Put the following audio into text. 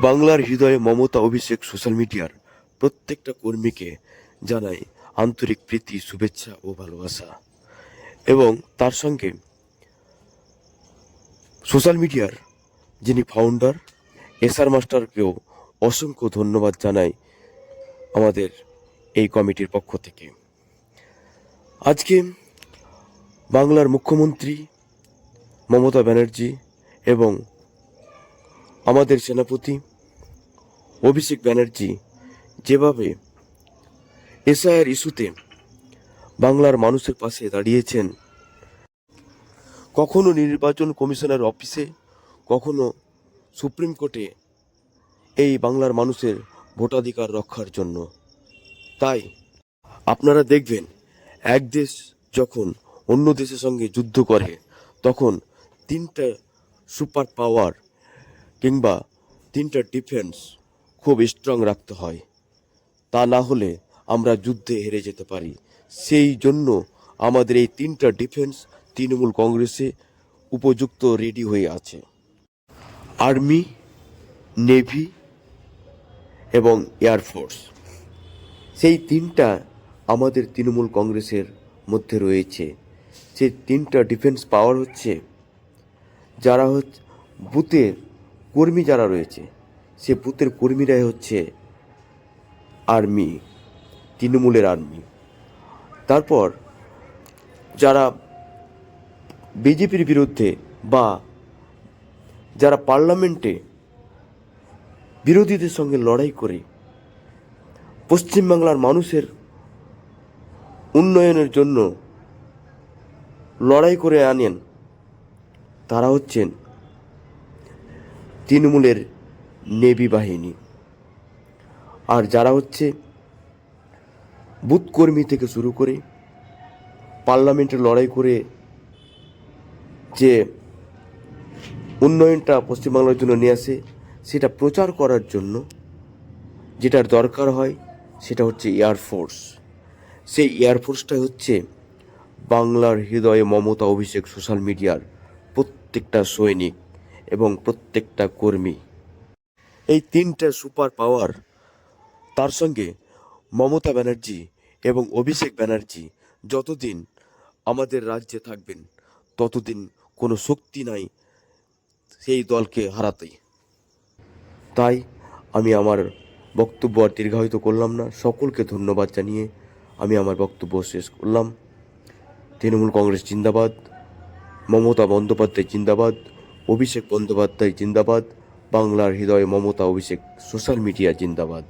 বাংলার হৃদয়ে মমতা অভিষেক সোশ্যাল মিডিয়ার প্রত্যেকটা কর্মীকে জানাই আন্তরিক প্রীতি, শুভেচ্ছা ও ভালোবাসা। এবং তার সঙ্গে সোশ্যাল মিডিয়ার যিনি ফাউন্ডার এসআর মাস্টারকেও অসংখ্য ধন্যবাদ জানাই আমাদের এই কমিটির পক্ষ থেকে। আজকে বাংলার মুখ্যমন্ত্রী মমতা ব্যানার্জি এবং আমাদের সেনাপতি অভিষেক ব্যানার্জি যেভাবে এসআইআর ইস্যুতে বাংলার মানুষের পাশে দাঁড়িয়েছেন, কখনো নির্বাচন কমিশনের অফিসে, কখনো সুপ্রিম কোর্টে এই বাংলার মানুষের ভোটাধিকার রক্ষার জন্য। তাই আপনারা দেখবেন, এক দেশ যখন অন্য দেশের সঙ্গে যুদ্ধ করে, তখন তিনটা সুপার পাওয়ার কিংবা তিনটা ডিফেন্স খুব স্ট্রং রাখতে হয়। তা না হলে আমরা যুদ্ধে হেরে যেতে পারি। সেই জন্য আমাদের এই তিনটা ডিফেন্স তৃণমূল কংগ্রেসে উপযুক্ত রেডি হয়ে আছে। আর্মি নেভি এবং এয়ারফোর্স সেই তিনটা আমাদের তৃণমূল কংগ্রেসের মধ্যে রয়েছে। সেই তিনটা ডিফেন্স পাওয়ার হচ্ছে, যারা হচ্ছে, বুথের কর্মী যারা রয়েছে সে বুথের কর্মীরাই হচ্ছে আর্মি, তৃণমূলের আর্মি। তারপর যারা বিজেপির বিরুদ্ধে বা যারা পার্লামেন্টে বিরোধীদের সঙ্গে লড়াই করে পশ্চিমবাংলার মানুষের উন্নয়নের জন্য লড়াই করে আনেন, তারা হচ্ছেন তৃণমূলের নেভি বাহিনী। আর যারা হচ্ছে বুথকর্মী থেকে শুরু করে পার্লামেন্টে লড়াই করে যে উন্নয়নটা পশ্চিমবাংলার জন্য নিয়ে আসে, সেটা প্রচার করার জন্য যেটার দরকার হয় সেটা হচ্ছে এয়ারফোর্স সেই এয়ারফোর্সটাই হচ্ছে বাংলার হৃদয়ে মমতা অভিষেক সোশ্যাল মিডিয়ার প্রত্যেকটা সৈনিক এবং প্রত্যেকটা কর্মী। এই তিনটা সুপার পাওয়ার, তার সঙ্গে মমতা ব্যানার্জি এবং অভিষেক ব্যানার্জি যতদিন আমাদের রাজ্যে থাকবেন, ততদিন কোনো শক্তি নাই সেই দলকে হারাতে তাই আমি আমার বক্তব্য আর দীর্ঘায়িত করলাম না। সকলকে ধন্যবাদ জানিয়ে আমি আমার বক্তব্য শেষ করলাম। তৃণমূল কংগ্রেস জিন্দাবাদ, মমতা বন্দ্যোপাধ্যায় জিন্দাবাদ, অভিষেক বন্দ্যোপাধ্যায় জিন্দাবাদ। বাংলার হৃদয়ে মমতা অভিষেক সোশ্যাল মিডিয়া জিন্দাবাদ।